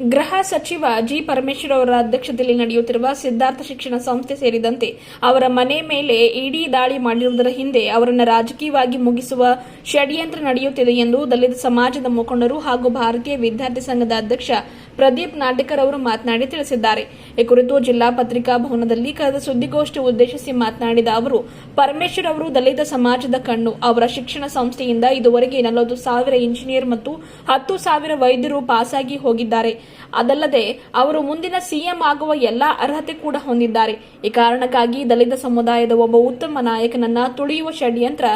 ಗೃಹ ಸಚಿವ ಜಿ ಪರಮೇಶ್ವರ್ ಅವರ ಅಧ್ಯಕ್ಷತೆಯಲ್ಲಿ ನಡೆಯುತ್ತಿರುವ ಸಿದ್ಧಾರ್ಥ ಶಿಕ್ಷಣ ಸಂಸ್ಥೆ ಸೇರಿದಂತೆ ಅವರ ಮನೆ ಮೇಲೆ ಇಡೀ ದಾಳಿ ಮಾಡಿರುವುದರ ಹಿಂದೆ ಅವರನ್ನು ರಾಜಕೀಯವಾಗಿ ಮುಗಿಸುವ ಷಡ್ಯಂತ್ರ ನಡೆಯುತ್ತಿದೆ ಎಂದು ದಲಿತ ಸಮಾಜದ ಮುಖಂಡರು ಹಾಗೂ ಭಾರತೀಯ ವಿದ್ಯಾರ್ಥಿ ಸಂಘದ ಅಧ್ಯಕ್ಷ ಪ್ರದೀಪ್ ನಾಟಕರ್ ಅವರು ಮಾತನಾಡಿ ತಿಳಿಸಿದ್ದಾರೆ. ಈ ಕುರಿತು ಜಿಲ್ಲಾ ಪತ್ರಿಕಾ ಭವನದಲ್ಲಿ ಕರೆದ ಸುದ್ದಿಗೋಷ್ಠಿ ಉದ್ದೇಶಿಸಿ ಮಾತನಾಡಿದ ಅವರು, ಪರಮೇಶ್ವರ್ ಅವರು ದಲಿತ ಸಮಾಜದ ಕಣ್ಣು. ಅವರ ಶಿಕ್ಷಣ ಸಂಸ್ಥೆಯಿಂದ ಇದುವರೆಗೆ ನಲವತ್ತು ಸಾವಿರ ಇಂಜಿನಿಯರ್ ಮತ್ತು ಹತ್ತು ಸಾವಿರ ವೈದ್ಯರು ಪಾಸಾಗಿ ಹೋಗಿದ್ದಾರೆ. ಅದಲ್ಲದೆ, ಅವರು ಮುಂದಿನ ಸಿಎಂ ಆಗುವ ಎಲ್ಲಾ ಅರ್ಹತೆ ಕೂಡ ಹೊಂದಿದ್ದಾರೆ. ಈ ಕಾರಣಕ್ಕಾಗಿ ದಲಿತ ಸಮುದಾಯದ ಒಬ್ಬ ಉತ್ತಮ ನಾಯಕನನ್ನ ತುಳಿಯುವ ಷಡ್ಯಂತ್ರ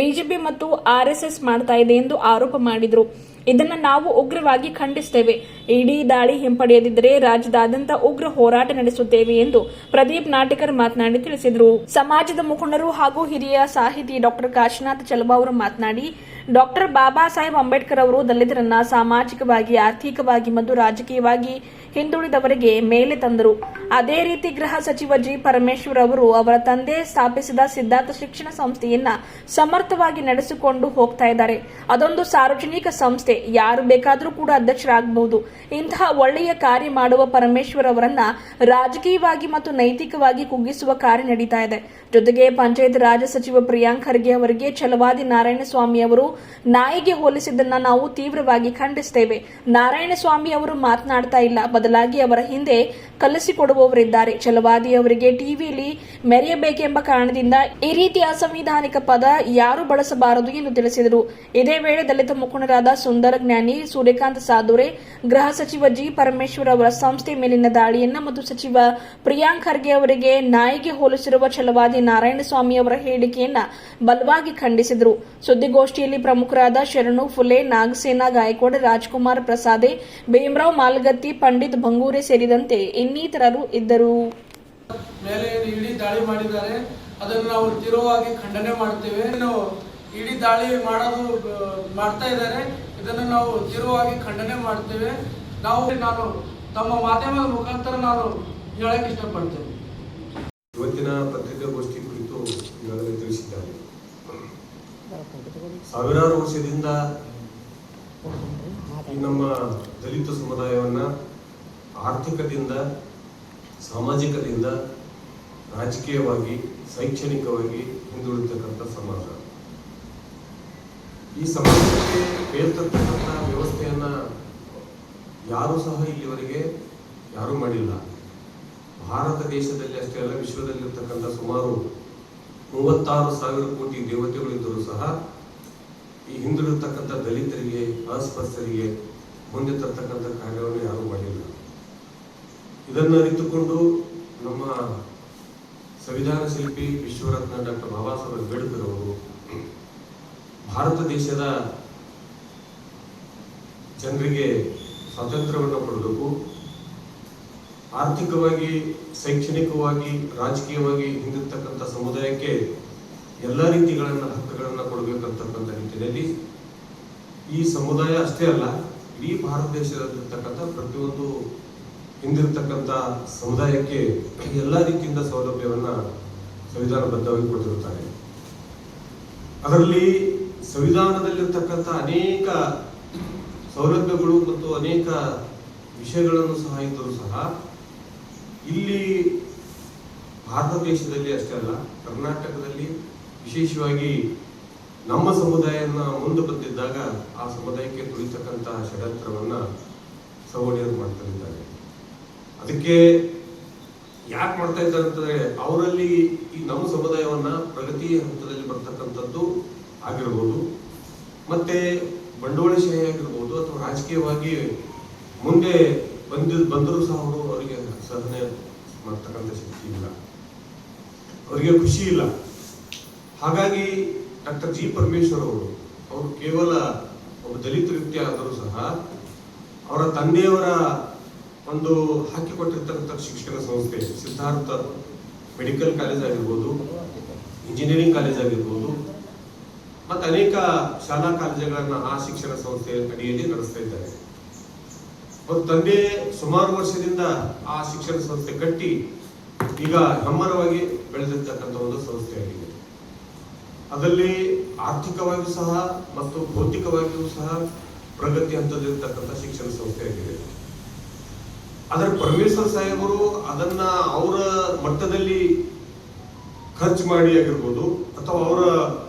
ಬಿಜೆಪಿ ಮತ್ತು ಆರ್ಎಸ್ಎಸ್ ಮಾಡ್ತಾ ಇದೆ ಎಂದು ಆರೋಪ ಮಾಡಿದರು. ಇದನ್ನ ನಾವು ಉಗ್ರವಾಗಿ ಖಂಡಿಸುತ್ತೇವೆ. ಇಡೀ ದಾಳಿ ಹಿಂಪಡೆಯದಿದ್ದರೆ ರಾಜ್ಯದಾದ್ಯಂತ ಉಗ್ರ ಹೋರಾಟ ನಡೆಸುತ್ತೇವೆ ಎಂದು ಪ್ರದೀಪ್ ನಾಟಿಕರ್ ಮಾತನಾಡಿ ತಿಳಿಸಿದರು. ಸಮಾಜದ ಮುಖಂಡರು ಹಾಗೂ ಹಿರಿಯ ಸಾಹಿತಿ ಡಾಕ್ಟರ್ ಕಾಶಿನಾಥ್ ಚಲಬಾ ಅವರು ಮಾತನಾಡಿ ಡಾಕ್ಟರ್ ಬಾಬಾ ಸಾಹೇಬ್ ಅಂಬೇಡ್ಕರ್ ಅವರು ದಲಿತರನ್ನ ಸಾಮಾಜಿಕವಾಗಿ, ಆರ್ಥಿಕವಾಗಿ ಮತ್ತು ರಾಜಕೀಯವಾಗಿ ಹಿಂದುಳಿದವರಿಗೆ ಮೇಲೆ ತಂದರು. ಅದೇ ರೀತಿ ಗೃಹ ಸಚಿವ ಜಿ. ಪರಮೇಶ್ವರ್ ಅವರು ಅವರ ತಂದೆ ಸ್ಥಾಪಿಸಿದ ಸಿದ್ಧಾರ್ಥ ಶಿಕ್ಷಣ ಸಂಸ್ಥೆಯನ್ನ ಸಮರ್ಥವಾಗಿ ನಡೆಸಿಕೊಂಡು ಹೋಗ್ತಾ ಇದ್ದಾರೆ. ಅದೊಂದು ಸಾರ್ವಜನಿಕ ಸಂಸ್ಥೆ. ಯಾರು ಬೇಕಾದರೂ ಕೂಡ ಅಧ್ಯಕ್ಷರಾಗಬಹುದು. ಇಂತಹ ಒಳ್ಳೆಯ ಕಾರ್ಯ ಮಾಡುವ ಪರಮೇಶ್ವರ್ ಅವರನ್ನ ರಾಜಕೀಯವಾಗಿ ಮತ್ತು ನೈತಿಕವಾಗಿ ಕುಗ್ಗಿಸುವ ಕಾರ್ಯ ನಡೀತಾ ಇದೆ. ಜೊತೆಗೆ ಪಂಚಾಯತ್ ರಾಜ ಸಚಿವ ಪ್ರಿಯಾಂಕ್ ಖರ್ಗೆ ಅವರಿಗೆ ಛಲವಾದಿ ನಾರಾಯಣಸ್ವಾಮಿ ಅವರು ನಾಯಿಗೆ ಹೋಲಿಸಿದ್ದನ್ನ ನಾವು ತೀವ್ರವಾಗಿ ಖಂಡಿಸುತ್ತೇವೆ ನಾರಾಯಣಸ್ವಾಮಿ ಅವರು ಮಾತನಾಡ್ತಾ ಇಲ್ಲ. ಬದಲಾಗಿ ಅವರ ಹಿಂದೆ ಕಲಿಸಿಕೊಡುವವರಿದ್ದಾರೆ. ಛಲವಾದಿ ಅವರಿಗೆ ಟಿವಿಯಲ್ಲಿ ಮೆರೆಯಬೇಕೆಂಬ ಕಾರಣದಿಂದ ಈ ರೀತಿಯ ಅಸಂವಿಧಾನಿಕ ಪದ ಯಾರು ಬಳಸಬಾರದು ಎಂದು ತಿಳಿಸಿದರು. ಇದೇ ವೇಳೆ ದಲಿತ ಮುಖಂಡರಾದ ಸುಂದರ ಜ್ಞಾನಿ, ಸೂರ್ಯಕಾಂತ್ ಸಾಧುರೆ ಗೃಹ ಸಚಿವ ಜಿ. ಪರಮೇಶ್ವರ್ ಅವರ ಸಂಸ್ಥೆ ಮೇಲಿನ ದಾಳಿಯನ್ನ ಮತ್ತು ಸಚಿವ ಪ್ರಿಯಾಂಕ್ ಖರ್ಗೆ ಅವರಿಗೆ ನಾಯಿಗೆ ಹೋಲಿಸಿರುವ ಛಲವಾದಿ ನಾರಾಯಣಸ್ವಾಮಿ ಅವರ ಹೇಳಿಕೆಯನ್ನ ಬಲವಾಗಿ ಖಂಡಿಸಿದರು. ಸುದ್ದಿಗೋಷ್ಠಿಯಲ್ಲಿ ಪ್ರಮುಖರಾದ ಶರಣು ಫುಲೆ, ನಾಗಸೇನಾ ಗಾಯಕೋಡ ರಾಜ್ಕುಮಾರ್ ಪ್ರಸಾದೆ, ಭೀಮರಾವ್ ಮಾಲ್ಗತ್ತಿ, ಪಂಡಿತ್ ಭಂಗೂರೆ ಸೇರಿದಂತೆ ಇನ್ನಿತರರು ಇದ್ದರು. ಮೇಲೆ ಇಡೀ ದಾಳಿ ಮಾಡಿದ್ದಾರೆ ಅದನ್ನು ನಾವು ತೀವ್ರವಾಗಿ ಖಂಡನೆ ಮಾಡ್ತೇವೆ ನಾವು ಇಡೀ ದಾಳಿ ಮಾಡೋದು ಮಾಡ್ತಾ ಇದ್ದಾರೆ. ಇದನ್ನು ನಾವು ತೀವ್ರವಾಗಿ ಖಂಡನೆ ಮಾಡ್ತೇವೆ ನಾವು ನಾನು ತಮ್ಮ ಮಾಧ್ಯಮದ ಮುಖಾಂತರ ನಾನು ಹೇಳಕ್ಕೆ ಇಷ್ಟಪಡ್ತೇನೆ. ಇವತ್ತಿನ ಪತ್ರಿಕಾಗೋಷ್ಠಿ ಕುರಿತು ಈಗಾಗಲೇ ತಿಳಿಸಿದ್ದಾರೆ. ಸಾವಿರಾರು ವರ್ಷದಿಂದ ಈ ನಮ್ಮ ದಲಿತ ಸಮುದಾಯವನ್ನ ಆರ್ಥಿಕದಿಂದ, ಸಾಮಾಜಿಕದಿಂದ, ರಾಜಕೀಯವಾಗಿ, ಶೈಕ್ಷಣಿಕವಾಗಿ ಹಿಂದುಳಿತಕ್ಕಂಥ ಸಮಾಜ. ಈ ಸಮಾಜಕ್ಕೆ ಬೇರ್ತಕ್ಕಂಥ ವ್ಯವಸ್ಥೆಯನ್ನ ಯಾರು ಸಹ ಇಲ್ಲಿವರೆಗೆ ಯಾರೂ ಮಾಡಿಲ್ಲ. ಭಾರತ ದೇಶದಲ್ಲಿ ಅಷ್ಟೇ ಅಲ್ಲ, ವಿಶ್ವದಲ್ಲಿರ್ತಕ್ಕಂಥ ಸುಮಾರು ಮೂವತ್ತಾರು ಸಾವಿರ ಕೋಟಿ ದೇವತೆಗಳಿದ್ದರೂ ಸಹ ಈ ಹಿಂದುಳಿರ್ತಕ್ಕಂಥ ದಲಿತರಿಗೆ, ಅಸ್ಪೃಶ್ಯರಿಗೆ ಮುಂದೆ ತರ್ತಕ್ಕಂಥ ಕಾರ್ಯವನ್ನು ಯಾರೂ ಮಾಡಿಲ್ಲ. ಇದನ್ನು ಅರಿತುಕೊಂಡು ನಮ್ಮ ಸಂವಿಧಾನ ಶಿಲ್ಪಿ ವಿಶ್ವರತ್ನ ಡಾಕ್ಟರ್ ಬಾಬಾ ಸಾಹೇಬ್ ಅಂಬೇಡ್ಕರ್ ಅವರು ಭಾರತ ದೇಶದ ಜನರಿಗೆ ಸ್ವಾತಂತ್ರ್ಯವನ್ನು ಕೊಡಬೇಕು. ಆರ್ಥಿಕವಾಗಿ, ಶೈಕ್ಷಣಿಕವಾಗಿ, ರಾಜಕೀಯವಾಗಿ ಹಿಂದಿರ್ತಕ್ಕಂಥ ಸಮುದಾಯಕ್ಕೆ ಎಲ್ಲ ರೀತಿಗಳನ್ನು ಹಕ್ಕುಗಳನ್ನು ಕೊಡಬೇಕಂತಕ್ಕಂಥ ನಿಟ್ಟಿನಲ್ಲಿ ಈ ಸಮುದಾಯ ಅಷ್ಟೇ ಅಲ್ಲ, ಇಡೀ ಭಾರತ ದೇಶದಲ್ಲಿರ್ತಕ್ಕಂಥ ಪ್ರತಿಯೊಂದು ಹಿಂದಿರ್ತಕ್ಕಂಥ ಸಮುದಾಯಕ್ಕೆ ಎಲ್ಲ ರೀತಿಯಿಂದ ಸೌಲಭ್ಯವನ್ನ ಸಂವಿಧಾನಬದ್ಧವಾಗಿ ಕೊಟ್ಟಿರುತ್ತಾರೆ. ಅದರಲ್ಲಿ ಸಂವಿಧಾನದಲ್ಲಿರ್ತಕ್ಕಂಥ ಅನೇಕ ಸೌಲಭ್ಯಗಳು ಮತ್ತು ಅನೇಕ ವಿಷಯಗಳನ್ನು ಸಹ ಇದ್ದರೂ ಸಹ ಇಲ್ಲಿ ಭಾರತ ದೇಶದಲ್ಲಿ ಅಷ್ಟೇ ಅಲ್ಲ, ಕರ್ನಾಟಕದಲ್ಲಿ ವಿಶೇಷವಾಗಿ ನಮ್ಮ ಸಮುದಾಯನ ಮುಂದೆ ಬಂದಿದ್ದಾಗ ಆ ಸಮುದಾಯಕ್ಕೆ ತುಳಿತಕ್ಕಂತಹ ಷಡ್ಯಂತ್ರವನ್ನು ಸವರ್ಣಿಯರು ಮಾಡ್ತಾ ಇದ್ದಾರೆ. ಅದಕ್ಕೆ ಯಾಕೆ ಮಾಡ್ತಾ ಇದ್ದಾರೆ ಅಂತಂದ್ರೆ ಅವರಲ್ಲಿ ಈ ನಮ್ಮ ಸಮುದಾಯವನ್ನ ಪ್ರಗತಿ ಹಂತದಲ್ಲಿ ಬರ್ತಕ್ಕಂಥದ್ದು ಆಗಿರ್ಬೋದು, ಮತ್ತೆ ಬಂಡವಾಳಶಾಹಿ ಆಗಿರ್ಬೋದು ಅಥವಾ ರಾಜಕೀಯವಾಗಿ ಮುಂದೆ ಬಂದ, ಬಂದರೂ ಸಹ ಅವರು ಅವರಿಗೆ ಸಾಧನೆ ಮಾಡ್ತಕ್ಕಂಥ ಶಕ್ತಿ ಇಲ್ಲ. ಅವರಿಗೆ ಖುಷಿ ಇಲ್ಲ. ಹಾಗಾಗಿ ಡಾಕ್ಟರ್ ಜಿ ಪರಮೇಶ್ವರ್ ಅವರು ಅವರು ಕೇವಲ ಒಬ್ಬ ದಲಿತ ವ್ಯಕ್ತಿ ಆದರೂ ಸಹ ಅವರ ತಂದೆಯವರ ಒಂದು ಹಾಕಿಕೊಟ್ಟಿರ್ತಕ್ಕಂಥ ಶಿಕ್ಷಣ ಸಂಸ್ಥೆ, ಸಿದ್ಧಾರ್ಥ ಮೆಡಿಕಲ್ ಕಾಲೇಜ್ ಆಗಿರ್ಬೋದು, ಇಂಜಿನಿಯರಿಂಗ್ ಕಾಲೇಜ್ ಆಗಿರ್ಬೋದು, ಮತ್ತು ಅನೇಕ ಶಾಲಾ ಕಾಲೇಜುಗಳನ್ನು ಆ ಶಿಕ್ಷಣ ಸಂಸ್ಥೆಯ ಅಡಿಯಲ್ಲಿ ನಡೆಸ್ತಾ ಇದ್ದಾರೆ. ಅವ್ರ ತಂದೆ ಸುಮಾರು ವರ್ಷದಿಂದ ಆ ಶಿಕ್ಷಣ ಸಂಸ್ಥೆ ಕಟ್ಟಿ ಈಗ ಹೆಮ್ಮರವಾಗಿ ಬೆಳೆದಿರ್ತಕ್ಕಂಥ ಒಂದು ಸಂಸ್ಥೆಯಾಗಿದೆ ಅದರಲ್ಲಿ ಆರ್ಥಿಕವಾಗಿಯೂ ಸಹ ಮತ್ತು ಭೌತಿಕವಾಗಿಯೂ ಸಹ ಪ್ರಗತಿ ಹಂತದಲ್ಲಿರ್ತಕ್ಕಂಥ ಶಿಕ್ಷಣ ಸಂಸ್ಥೆಯಾಗಿದೆ ಆದ್ರೆ ಪರಮೇಶ್ವರ್ ಸಾಹೇಬರು ಅದನ್ನ ಅವರ ಮಟ್ಟದಲ್ಲಿ ಖರ್ಚು ಮಾಡಿ ಆಗಿರ್ಬೋದು ಅಥವಾ ಅವರ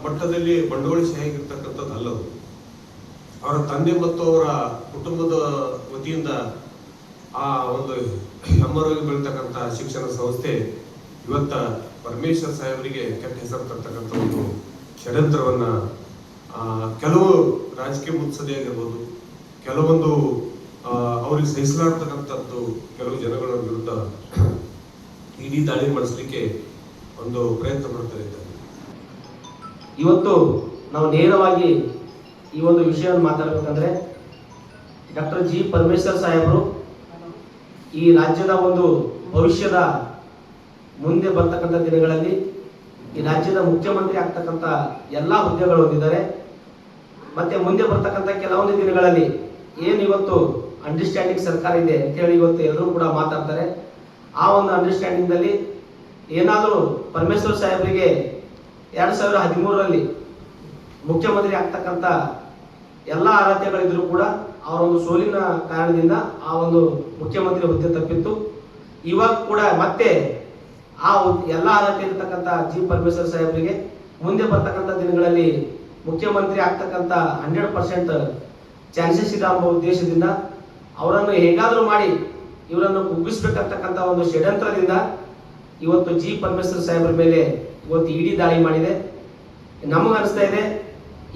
ಮಟ್ಟದಲ್ಲಿ ಬಂಡವಾಳ ಆಗಿರ್ತಕ್ಕಂಥದ್ದು ಅಲ್ಲದು ಅವರ ತಂದೆ ಮತ್ತು ಅವರ ಕುಟುಂಬದ ವತಿಯಿಂದ ಆ ಒಂದು ಹೆಮ್ಮರವಾಗಿ ಬೆಳೀತಕ್ಕಂಥ ಶಿಕ್ಷಣ ಸಂಸ್ಥೆ ಇವತ್ತ ಪರಮೇಶ್ವರ್ ಸಾಹೇಬರಿಗೆ ಕೆಟ್ಟ ಹೆಸರು ತರ್ತಕ್ಕಂಥ ಒಂದು ಷಡ್ಯಂತ್ರವನ್ನ ಕೆಲವು ರಾಜಕೀಯ ಮುತ್ಸದೆ ಆಗಿರ್ಬೋದು, ಕೆಲವೊಂದು ಅವ್ರಿಗೆ ಸಹಿಸಲಾಡ್ತಕ್ಕಂಥದ್ದು ಕೆಲವು ಜನಗಳ ವಿರುದ್ಧ ಇಡೀ ದಾಳಿ ಮಾಡಿಸ್ಲಿಕ್ಕೆ ಒಂದು ಪ್ರಯತ್ನ ಮಾಡ್ತಾರೆ ಇವತ್ತು ನಾವು ನೇರವಾಗಿ ಈ ಒಂದು ವಿಷಯವನ್ನು ಮಾತಾಡಬೇಕಂದ್ರೆ ಡಾಕ್ಟರ್ ಜಿ ಪರಮೇಶ್ವರ್ ಸಾಹೇಬರು ಈ ರಾಜ್ಯದ ಒಂದು ಭವಿಷ್ಯದ ಮುಂದೆ ಬರ್ತಕ್ಕಂಥ ದಿನಗಳಲ್ಲಿ ಈ ರಾಜ್ಯದ ಮುಖ್ಯಮಂತ್ರಿ ಆಗ್ತಕ್ಕಂಥ ಎಲ್ಲ ಹುದ್ದೆಗಳು ಹೊಂದಿದ್ದಾರೆ. ಮತ್ತೆ ಮುಂದೆ ಬರ್ತಕ್ಕಂಥ ಕೆಲವೊಂದು ದಿನಗಳಲ್ಲಿ ಏನು ಇವತ್ತು ಅಂಡರ್ಸ್ಟ್ಯಾಂಡಿಂಗ್ ಸರ್ಕಾರ ಇದೆ ಅಂತೇಳಿ ಇವತ್ತು ಎಲ್ಲರೂ ಕೂಡ ಮಾತಾಡ್ತಾರೆ. ಆ ಒಂದು ಅಂಡರ್ಸ್ಟ್ಯಾಂಡಿಂಗ್ದಲ್ಲಿ ಏನಾದರೂ ಪರಮೇಶ್ವರ್ ಸಾಹೇಬರಿಗೆ ಎರಡು ಸಾವಿರ ಹದಿಮೂರರಲ್ಲಿ ಮುಖ್ಯಮಂತ್ರಿ ಆಗ್ತಕ್ಕಂಥ ಎಲ್ಲ ಅರ್ಹತೆಗಳಿದ್ರು ಕೂಡ ಅವರ ಒಂದು ಸೋಲಿನ ಕಾರಣದಿಂದ ಆ ಒಂದು ಮುಖ್ಯಮಂತ್ರಿ ಹುದ್ದೆ ತಪ್ಪಿತ್ತು. ಇವಾಗ ಕೂಡ ಮತ್ತೆ ಆ ಎಲ್ಲ ಅರ್ಹತೆ ಇರತಕ್ಕಂಥ ಜಿ ಪರಮೇಶ್ವರ್ ಸಾಹೇಬರಿಗೆ ಮುಂದೆ ಬರ್ತಕ್ಕಂಥ ದಿನಗಳಲ್ಲಿ ಮುಖ್ಯಮಂತ್ರಿ ಆಗ್ತಕ್ಕಂಥ ಹಂಡ್ರೆಡ್ ಪರ್ಸೆಂಟ್ ಚಾನ್ಸಸ್ ಇದೆ ಅನ್ನೋ ಉದ್ದೇಶದಿಂದ ಅವರನ್ನು ಹೇಗಾದರೂ ಮಾಡಿ ಇವರನ್ನು ಕುಗ್ಗಿಸ್ಬೇಕಂತಕ್ಕಂಥ ಒಂದು ಷಡ್ಯಂತ್ರದಿಂದ ಇವತ್ತು ಜಿ ಪರಮೇಶ್ವರ್ ಸಾಹೇಬರ ಮೇಲೆ ಇವತ್ತು ಇಡಿ ದಾಳಿ ಮಾಡಿದೆ. ನಮಗೆ ಅನಿಸ್ತಾ ಇದೆ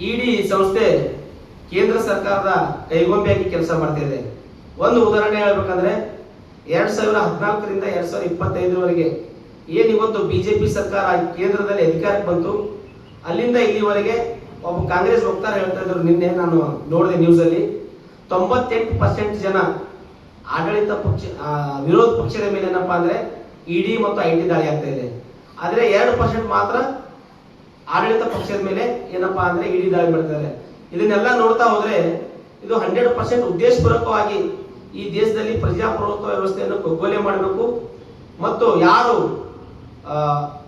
ಇಡಿ ಸಂಸ್ಥೆ ಕೇಂದ್ರ ಸರ್ಕಾರದ ಕೈಗೊಂಬೆಯಾಗಿ ಕೆಲಸ ಮಾಡ್ತಾ ಇದೆ. ಒಂದು ಉದಾಹರಣೆ ಹೇಳ್ಬೇಕಂದ್ರೆ ಎರಡ್ ಸಾವಿರದ ಹದಿನಾಲ್ಕರಿಂದ ಎರಡ್ ಸಾವಿರದ ಇಪ್ಪತ್ತೈದರವರೆಗೆ ಏನು ಇವತ್ತು ಬಿಜೆಪಿ ಸರ್ಕಾರ ಕೇಂದ್ರದಲ್ಲಿ ಅಧಿಕಾರಕ್ಕೆ ಬಂತು, ಅಲ್ಲಿಂದ ಇಲ್ಲಿವರೆಗೆ ಒಬ್ಬ ಕಾಂಗ್ರೆಸ್ ವಕ್ತಾರ ಹೇಳ್ತಾ ಇದ್ರು ನಿನ್ನೆ ನಾನು ನೋಡಿದೆ ನ್ಯೂಸ್ ಅಲ್ಲಿ. ತೊಂಬತ್ತೆಂಟು ಪರ್ಸೆಂಟ್ ಜನ ಆಡಳಿತ ಪಕ್ಷ ವಿರೋಧ ಪಕ್ಷದ ಮೇಲೆ ಏನಪ್ಪಾ ಅಂದ್ರೆ ಇಡಿ ಮತ್ತು ಐ ಟಿ ದಾಳಿ ಆಗ್ತಾ ಇದೆ. ಆದ್ರೆ ಎರಡು ಪರ್ಸೆಂಟ್ ಮಾತ್ರ ಆಡಳಿತ ಪಕ್ಷದ ಮೇಲೆ ಏನಪ್ಪಾ ಅಂದ್ರೆ ಇಡಿ ದಾಳಿ ಮಾಡ್ತಾರೆ. ಇದನ್ನೆಲ್ಲ ನೋಡ್ತಾ ಹೋದ್ರೆ ಇದು ಹಂಡ್ರೆಡ್ ಪರ್ಸೆಂಟ್ ಉದ್ದೇಶಪೂರ್ವಕವಾಗಿ ಈ ದೇಶದಲ್ಲಿ ಪ್ರಜಾಪ್ರಭುತ್ವ ವ್ಯವಸ್ಥೆಯನ್ನು ಕೊಗ್ಗೊಲೆ ಮಾಡಬೇಕು. ಮತ್ತು ಯಾರು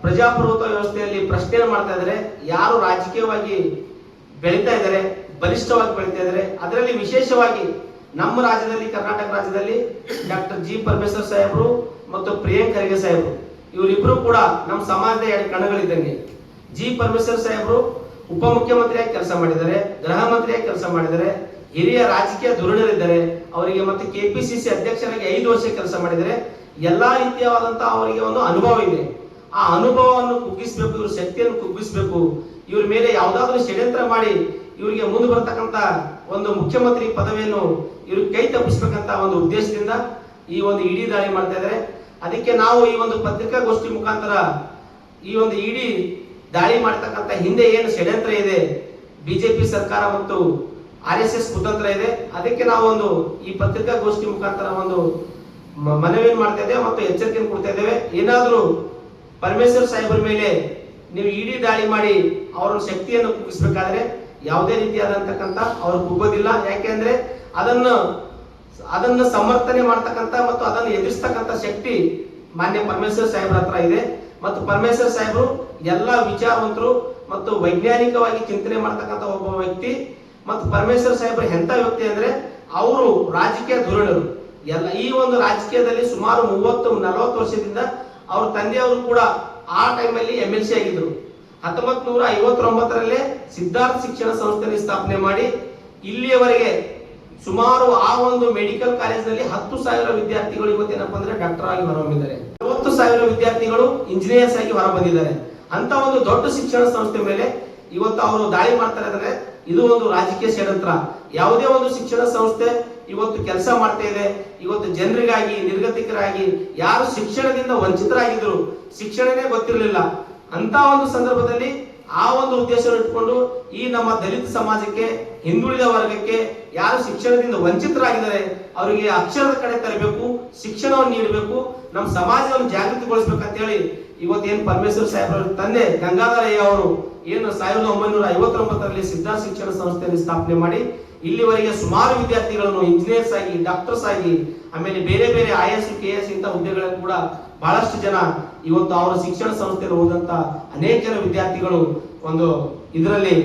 ಪ್ರಜಾಪ್ರಭುತ್ವ ವ್ಯವಸ್ಥೆಯಲ್ಲಿ ಪ್ರಶ್ನೆ ಮಾಡ್ತಾ ಇದ್ದಾರೆ, ಯಾರು ರಾಜಕೀಯವಾಗಿ ಬೆಳೀತಾ ಇದ್ದಾರೆ ಬಲಿಷ್ಠವಾಗಿ ಬೆಳೀತಾ ಇದ್ದಾರೆ. ಅದರಲ್ಲಿ ವಿಶೇಷವಾಗಿ ನಮ್ಮ ರಾಜ್ಯದಲ್ಲಿ, ಕರ್ನಾಟಕ ರಾಜ್ಯದಲ್ಲಿ ಡಾಕ್ಟರ್ ಜಿ ಪರಮೇಶ್ವರ್ ಸಾಹೇಬರು ಮತ್ತು ಪ್ರಿಯಾಂಕ್ ಖರ್ಗೆ ಸಾಹೇಬರು. ಇವರಿಬ್ರು ಕೂಡ ನಮ್ಮ ಸಮಾಜದ ಎರಡು ಕಣಗಳಿದ್ದಂಗೆ. ಜಿ ಪರಮೇಶ್ವರ್ ಸಾಹೇಬರು ಉಪಮುಖ್ಯಮಂತ್ರಿಯಾಗಿ ಕೆಲಸ ಮಾಡಿದ್ದಾರೆ, ಗೃಹ ಮಂತ್ರಿಯಾಗಿ ಕೆಲಸ ಮಾಡಿದ್ದಾರೆ, ಹಿರಿಯ ರಾಜಕೀಯ ಧುರೀಣರಿದ್ದಾರೆ. ಅವರಿಗೆ ಮತ್ತೆ ಕೆಪಿಸಿಸಿ ಅಧ್ಯಕ್ಷರಾಗಿ ಐದು ವರ್ಷ ಕೆಲಸ ಮಾಡಿದರೆ ಎಲ್ಲಾ ರೀತಿಯಾದಂತಹ ಅವರಿಗೆ ಒಂದು ಅನುಭವ ಇದೆ. ಆ ಅನುಭವವನ್ನು ಕುಗ್ಗಿಸಬೇಕು, ಇವ್ರ ಶಕ್ತಿಯನ್ನು ಕುಗ್ಗಿಸಬೇಕು. ಇವ್ರ ಮೇಲೆ ಯಾವ್ದಾದ್ರು ಷಡ್ಯಂತ್ರ ಮಾಡಿ ಇವರಿಗೆ ಮುಂದೆ ಬರ್ತಕ್ಕಂತ ಒಂದು ಮುಖ್ಯಮಂತ್ರಿ ಪದವಿಯನ್ನು ಇವ್ರ ಕೈ ತಪ್ಪಿಸ್ಬೇಕಂತ ಒಂದು ಉದ್ದೇಶದಿಂದ ಈ ಒಂದು ಇಡಿ ದಾಳಿ ಮಾಡ್ತಾ ಇದ್ದಾರೆ. ಅದಕ್ಕೆ ನಾವು ಈ ಒಂದು ಪತ್ರಿಕಾಗೋಷ್ಠಿ ಮುಖಾಂತರ ಈ ಒಂದು ಇಡಿ ದಾಳಿ ಮಾಡ್ತಕ್ಕಂಥ ಹಿಂದೆ ಏನು ಷಡ್ಯಂತ್ರ ಇದೆ? ಬಿಜೆಪಿ ಸರ್ಕಾರ ಮತ್ತು ಆರ್ ಎಸ್ ಎಸ್ ಕುತಂತ್ರ ಇದೆ. ಅದಕ್ಕೆ ನಾವು ಒಂದು ಈ ಪತ್ರಿಕಾಗೋಷ್ಠಿ ಮುಖಾಂತರ ಒಂದು ಮನವಿ ಮಾಡ್ತಾ ಇದ್ದೇವೆ ಮತ್ತು ಎಚ್ಚರಿಕೆಯನ್ನು ಕೊಡ್ತಾ ಇದ್ದೇವೆ. ಏನಾದರೂ ಪರಮೇಶ್ವರ್ ಸಾಹೇಬರ ಮೇಲೆ ನೀವು ಇಡಿ ದಾಳಿ ಮಾಡಿ ಅವರ ಶಕ್ತಿಯನ್ನು ಕುಗ್ಗಿಸ್ಬೇಕಾದ್ರೆ ಯಾವುದೇ ರೀತಿಯಾದಂತಕ್ಕಂಥ ಅವರು ಕುಗ್ಗೋದಿಲ್ಲ. ಯಾಕೆಂದ್ರೆ ಅದನ್ನು ಅದನ್ನು ಸಮರ್ಥನೆ ಮಾಡ್ತಕ್ಕಂಥ ಮತ್ತು ಅದನ್ನು ಎದುರಿಸ್ತಕ್ಕಂಥ ಶಕ್ತಿ ಮಾನ್ಯ ಪರಮೇಶ್ವರ್ ಸಾಹೇಬ್ರ ಹತ್ರ ಇದೆ. ಮತ್ತು ಪರಮೇಶ್ವರ್ ಸಾಹೇಬ್ರು ಎಲ್ಲ ವಿಚಾರವಂತರು ಮತ್ತು ವೈಜ್ಞಾನಿಕವಾಗಿ ಚಿಂತನೆ ಮಾಡ್ತಕ್ಕಂಥ ಒಬ್ಬ ವ್ಯಕ್ತಿ. ಮತ್ತು ಪರಮೇಶ್ವರ್ ಸಾಹೇಬ್ರು ಎಂಥ ವ್ಯಕ್ತಿ ಅಂದ್ರೆ ಅವರು ರಾಜಕೀಯ ಧೋರಣರು. ಎಲ್ಲ ಈ ಒಂದು ರಾಜಕೀಯದಲ್ಲಿ ಸುಮಾರು ಮೂವತ್ತು, ನಲವತ್ತು ವರ್ಷದಿಂದ ಅವ್ರ ತಂದೆಯವರು ಕೂಡ ಆ ಟೈಮಲ್ಲಿ ಎಂ ಎಲ್ ಸಿ ಆಗಿದ್ರು ಹತ್ತೊಂಬತ್ ನೂರ ಐವತ್ತೊಂಬತ್ತರಲ್ಲೇ ಸಿದ್ಧಾರ್ಥ ಶಿಕ್ಷಣ ಸಂಸ್ಥೆಯಲ್ಲಿ ಸ್ಥಾಪನೆ ಮಾಡಿ ಇಲ್ಲಿಯವರೆಗೆ ಸುಮಾರು ಆ ಒಂದು ಮೆಡಿಕಲ್ ಕಾಲೇಜಿನಲ್ಲಿ ಹತ್ತು ಸಾವಿರ ವಿದ್ಯಾರ್ಥಿಗಳು ಇವತ್ತೇನಪ್ಪ ಅಂದ್ರೆ ಡಾಕ್ಟರ್ ಆಗಿ ಹೊರಹೊಮ್ಮಿದ್ದಾರೆ. ಅರವತ್ತು ಸಾವಿರ ವಿದ್ಯಾರ್ಥಿಗಳು ಇಂಜಿನಿಯರ್ಸ್ ಆಗಿ ಹೊರ ಬಂದಿದ್ದಾರೆ ಅಂತ ಒಂದು ದೊಡ್ಡ ಶಿಕ್ಷಣ ಸಂಸ್ಥೆ ಮೇಲೆ ಇವತ್ತು ಅವರು ದಾಳಿ ಮಾಡ್ತಾರೆ ಅಂದ್ರೆ ಇದು ಒಂದು ರಾಜಕೀಯ ಷಡ್ಯಂತ್ರ. ಯಾವುದೇ ಒಂದು ಶಿಕ್ಷಣ ಸಂಸ್ಥೆ ಇವತ್ತು ಕೆಲಸ ಮಾಡ್ತಾ ಇದೆ. ಇವತ್ತು ಜನರಿಗಾಗಿ, ನಿರ್ಗತಿಕರಾಗಿ, ಯಾರು ಶಿಕ್ಷಣದಿಂದ ವಂಚಿತರಾಗಿದ್ರು ಶಿಕ್ಷಣನೇ ಗೊತ್ತಿರಲಿಲ್ಲ. ಅಂತ ಒಂದು ಸಂದರ್ಭದಲ್ಲಿ ಆ ಒಂದು ಉದ್ದೇಶವನ್ನು ಇಟ್ಕೊಂಡು ಈ ನಮ್ಮ ದಲಿತ ಸಮಾಜಕ್ಕೆ, ಹಿಂದುಳಿದ ವರ್ಗಕ್ಕೆ ಯಾರು ಶಿಕ್ಷಣದಿಂದ ವಂಚಿತರಾಗಿದ್ದಾರೆ, ಅವರಿಗೆ ಅಕ್ಷರದ ಕಡೆ ತರಬೇಕು, ಶಿಕ್ಷಣವನ್ನು ನೀಡಬೇಕು, ನಮ್ಮ ಸಮಾಜವನ್ನು ಜಾಗೃತಿಗೊಳಿಸಬೇಕಂತ ಹೇಳಿ ಇವತ್ತೇನು ಪರಮೇಶ್ವರ್ ಸಾಹೇಬ್ರ ತಂದೆ ಗಂಗಾಧರಯ್ಯ ಅವರು ಏನು ಸಾವಿರದ ಒಂಬೈನೂರ ಐವತ್ತೊಂಬತ್ತರಲ್ಲಿ ಸಿದ್ಧಾರ್ಥ ಶಿಕ್ಷಣ ಸಂಸ್ಥೆಯನ್ನು ಸ್ಥಾಪನೆ ಮಾಡಿ, ಇಲ್ಲಿವರೆಗೆ ಸುಮಾರು ವಿದ್ಯಾರ್ಥಿಗಳನ್ನು ಇಂಜಿನಿಯರ್ಸ್ ಆಗಿ ಡಾಕ್ಟರ್ಸ್ ಆಗಿ, ಆಮೇಲೆ ಬೇರೆ ಬೇರೆ ಐ ಎಸ್ ಕೆ ಎಸ್ ಇಂಥ ಹುದ್ದೆಗಳನ್ನು ಕೂಡ ಬಹಳಷ್ಟು ಜನ ಇವತ್ತು ಅವರ ಶಿಕ್ಷಣ ಸಂಸ್ಥೆಯಲ್ಲಿ ಹೋದಂತ ಅನೇಕ ಜನ ವಿದ್ಯಾರ್ಥಿಗಳು ಒಂದು ಇದರಲ್ಲಿ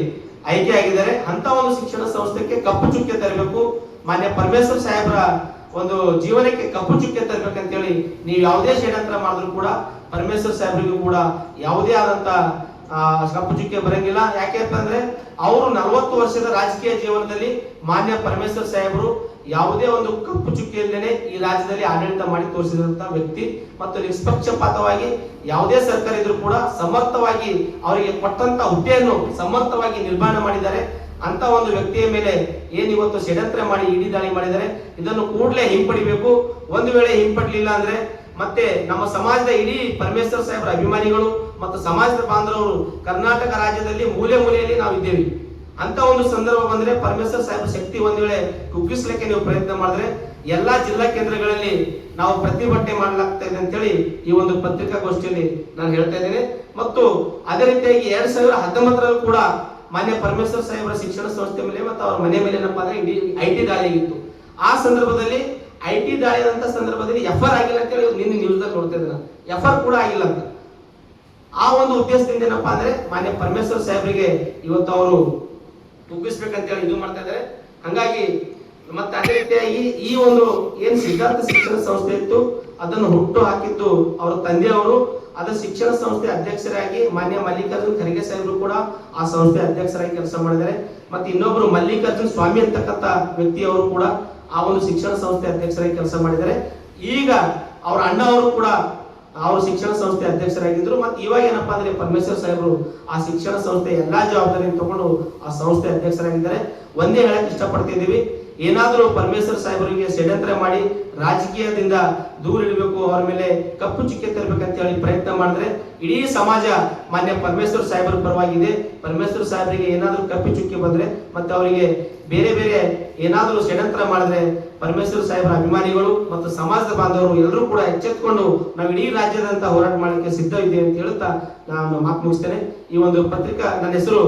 ಆಯ್ಕೆ ಆಗಿದ್ದಾರೆ. ಅಂತ ಒಂದು ಶಿಕ್ಷಣ ಸಂಸ್ಥೆಗೆ ಕಪ್ಪು ಚುಕ್ಕೆ ತರಬೇಕು. ಮಾನ್ಯ ಪರಮೇಶ್ವರ್ ಸಾಹೇಬ್ರ ಒಂದು ಜೀವನಕ್ಕೆ ಕಪ್ಪು ಚುಕ್ಕೆ ತರಬೇಕಂತೇಳಿ ನೀವು ಯಾವುದೇ ಷಡ್ಯಂತ್ರ ಮಾಡಿದ್ರು ಕೂಡ ಪರಮೇಶ್ವರ್ ಸಾಹೇಬರಿಗೂ ಕೂಡ ಯಾವುದೇ ಆದಂತ ಕಪ್ಪು ಚುಕ್ಕೆ ಬರಂಗಿಲ್ಲ. ಯಾಕೆ ಅಂತಂದ್ರೆ ಅವರು ನಲವತ್ತು ವರ್ಷದ ರಾಜಕೀಯ ಜೀವನದಲ್ಲಿ ಮಾನ್ಯ ಪರಮೇಶ್ವರ್ ಸಾಹೇಬರು ಯಾವುದೇ ಒಂದು ಕಪ್ಪು ಚುಕ್ಕಿ ಇಲ್ಲದೇನೆ ಈ ರಾಜ್ಯದಲ್ಲಿ ಆಡಳಿತ ಮಾಡಿ ತೋರಿಸಿದಂತ ವ್ಯಕ್ತಿ ಮತ್ತು ನಿಷ್ಪಕ್ಷಪಾತವಾಗಿ ಯಾವುದೇ ಸರ್ಕಾರ ಇದ್ರೂ ಕೂಡ ಸಮರ್ಥವಾಗಿ ಅವರಿಗೆ ಕೊಟ್ಟಂತ ಹುದ್ದೆಯನ್ನು ಸಮರ್ಥವಾಗಿ ನಿರ್ಮಾಣ ಮಾಡಿದ್ದಾರೆ. ಅಂತ ಒಂದು ವ್ಯಕ್ತಿಯ ಮೇಲೆ ಏನ್ ಇವತ್ತು ಷಡ್ಯಂತ್ರ ಮಾಡಿ ಇಡಿ ದಾಳಿ ಮಾಡಿದ್ದಾರೆ. ಇದನ್ನು ಕೂಡಲೇ ಹಿಂಪಡಿಬೇಕು. ಒಂದು ವೇಳೆ ಹಿಂಪಡಲಿಲ್ಲ ಅಂದ್ರೆ ಮತ್ತೆ ನಮ್ಮ ಸಮಾಜದ ಇಡೀ ಪರಮೇಶ್ವರ ಸಾಹೇಬರ ಅಭಿಮಾನಿಗಳು ಮತ್ತು ಸಮಾಜದ ಬಾಂಧವರು ಕರ್ನಾಟಕ ರಾಜ್ಯದಲ್ಲಿ ಮೂಲೆ ಮೂಲೆಯಲ್ಲಿ ನಾವು ಇದ್ದೇವೆ ಅಂತ ಒಂದು ಸಂದರ್ಭ ಬಂದ್ರೆ ಪರಮೇಶ್ವರ ಸಾಹೇಬ್ ಶಕ್ತಿ ಒಂದ್ ವೇಳೆ ಕುಗ್ಗಿಸ್ಲಿಕ್ಕೆ ನೀವು ಪ್ರಯತ್ನ ಮಾಡಿದ್ರೆ ಎಲ್ಲಾ ಜಿಲ್ಲಾ ಕೇಂದ್ರಗಳಲ್ಲಿ ನಾವು ಪ್ರತಿಭಟನೆ ಮಾಡಲಾಗ್ತಾ ಇದೆ ಅಂತೇಳಿ ಈ ಒಂದು ಪತ್ರಿಕಾಗೋಷ್ಠಿಯಲ್ಲಿ ನಾನು ಹೇಳ್ತಾ ಇದ್ದೇನೆ. ಮತ್ತು ಅದೇ ರೀತಿಯಾಗಿ ಎರಡ್ ಸಾವಿರದ ಹತ್ತೊಂಬತ್ತರಲ್ಲೂ ಕೂಡ ಮಾನ್ಯ ಪರಮೇಶ್ವರ್ ಸಾಹೇಬರ ಶಿಕ್ಷಣ ಸಂಸ್ಥೆ ಮೇಲೆ ಮತ್ತು ಅವರ ಮನೆ ಮೇಲೆ ಏನಪ್ಪಾ ಅಂದ್ರೆ ಇಡೀ ಐ ಟಿ ದಾಳಿ ಆಗಿತ್ತು ಆ ಸಂದರ್ಭದಲ್ಲಿ ಐ ಟಿ ದಾಳಿ ಆದಂತ ಸಂದರ್ಭದಲ್ಲಿ ಎಫ್ ಆರ್ ಆಗಿಲ್ಲ ಅಂತೇಳಿ ನಿನ್ನೆ ನ್ಯೂಸ್ ದಾಗ ನೋಡ್ತಾ ಇದ್ದೇನೆ ಎಫ್ ಆರ್ ಕೂಡ ಆಗಿಲ್ಲ ಅಂತ. ಆ ಒಂದು ಉದ್ದೇಶದಿಂದ ಏನಪ್ಪಾ ಅಂದ್ರೆ ಮಾನ್ಯ ಪರಮೇಶ್ವರ್ ಸಾಹೇಬರಿಗೆ ಇವತ್ತು ಅವರು ಮುಗಿಸ್ಬೇಕಂತೇಳಿ ಇದು ಮಾಡ್ತಾ ಇದ್ದಾರೆ. ಹಂಗಾಗಿ ಮತ್ತೆ ಅದೇ ರೀತಿಯಾಗಿ ಈ ಒಂದು ಏನ್ ಸಿದ್ಧಾಂತ ಶಿಕ್ಷಣ ಸಂಸ್ಥೆ ಇತ್ತು, ಅದನ್ನು ಹುಟ್ಟು ಹಾಕಿದ್ದು ಅವರ ತಂದೆಯವರು. ಅದರ ಶಿಕ್ಷಣ ಸಂಸ್ಥೆ ಅಧ್ಯಕ್ಷರಾಗಿ ಮಾನ್ಯ ಮಲ್ಲಿಕಾರ್ಜುನ್ ಖರ್ಗೆ ಸಾಹೇಬರು ಕೂಡ ಆ ಸಂಸ್ಥೆ ಅಧ್ಯಕ್ಷರಾಗಿ ಕೆಲಸ ಮಾಡಿದ್ದಾರೆ. ಮತ್ತೆ ಇನ್ನೊಬ್ಬರು ಮಲ್ಲಿಕಾರ್ಜುನ್ ಸ್ವಾಮಿ ಅಂತಕ್ಕಂಥ ವ್ಯಕ್ತಿಯವರು ಕೂಡ ಆ ಒಂದು ಶಿಕ್ಷಣ ಸಂಸ್ಥೆ ಅಧ್ಯಕ್ಷರಾಗಿ ಕೆಲಸ ಮಾಡಿದ್ದಾರೆ. ಈಗ ಅವರ ಅಣ್ಣ ಅವರು ಕೂಡ ಅವರು ಶಿಕ್ಷಣ ಸಂಸ್ಥೆ ಅಧ್ಯಕ್ಷರಾಗಿದ್ರು ಮತ್ತೆ ಇವಾಗ ಏನಪ್ಪಾ ಅಂದ್ರೆ ಪರಮೇಶ್ವರ್ ಸಾಹೇಬರು ಆ ಶಿಕ್ಷಣ ಸಂಸ್ಥೆ ಎಲ್ಲಾ ಜವಾಬ್ದಾರಿಯನ್ನು ತಗೊಂಡು ಆ ಸಂಸ್ಥೆ ಅಧ್ಯಕ್ಷರಾಗಿದ್ದಾರೆ. ಒಂದೇ ಹೇಳಕ್ ಇಷ್ಟಪಡ್ತಿದ್ದೀವಿ. ಏನಾದರೂ ಪರಮೇಶ್ವರ್ ಸಾಹೇಬರಿಗೆ ಷಡ್ಯಂತ್ರ ಮಾಡಿ ರಾಜಕೀಯದಿಂದ ದೂರ ಇಡಬೇಕು ಅವರ ಮೇಲೆ ಕಪ್ಪು ಚುಕ್ಕೆ ತರಬೇಕಂತ ಹೇಳಿ ಪ್ರಯತ್ನ ಮಾಡಿದ್ರೆ ಇಡೀ ಸಮಾಜ ಮಾನ್ಯ ಪರಮೇಶ್ವರ್ ಸಾಹೇಬರ ಪರವಾಗಿದೆ. ಪರಮೇಶ್ವರ್ ಸಾಹೇಬರಿಗೆ ಏನಾದರೂ ಕಪ್ಪು ಚುಕ್ಕೆ ಬಂದ್ರೆ ಮತ್ತೆ ಅವರಿಗೆ ಬೇರೆ ಬೇರೆ ಏನಾದರೂ ಷಡ್ಯಂತ್ರ ಮಾಡಿದ್ರೆ ಪರಮೇಶ್ವರ ಸಾಹೇಬರ ಅಭಿಮಾನಿಗಳು ಮತ್ತು ಸಮಾಜದ ಬಾಂಧವರು ಎಲ್ಲರೂ ಕೂಡ ಎಚ್ಚೆತ್ಕೊಂಡು ನಾವು ಇಡೀ ರಾಜ್ಯದಂತ ಹೋರಾಟ ಮಾಡಲಿಕ್ಕೆ ಸಿದ್ಧ ಇದ್ದೇವೆ ಅಂತ ಹೇಳುತ್ತಾ ನಾನು ಮಾತು ಮುಗಿಸ್ತೇನೆ. ಈ ಒಂದು ಪತ್ರಿಕಾ ನನ್ನ ಹೆಸರು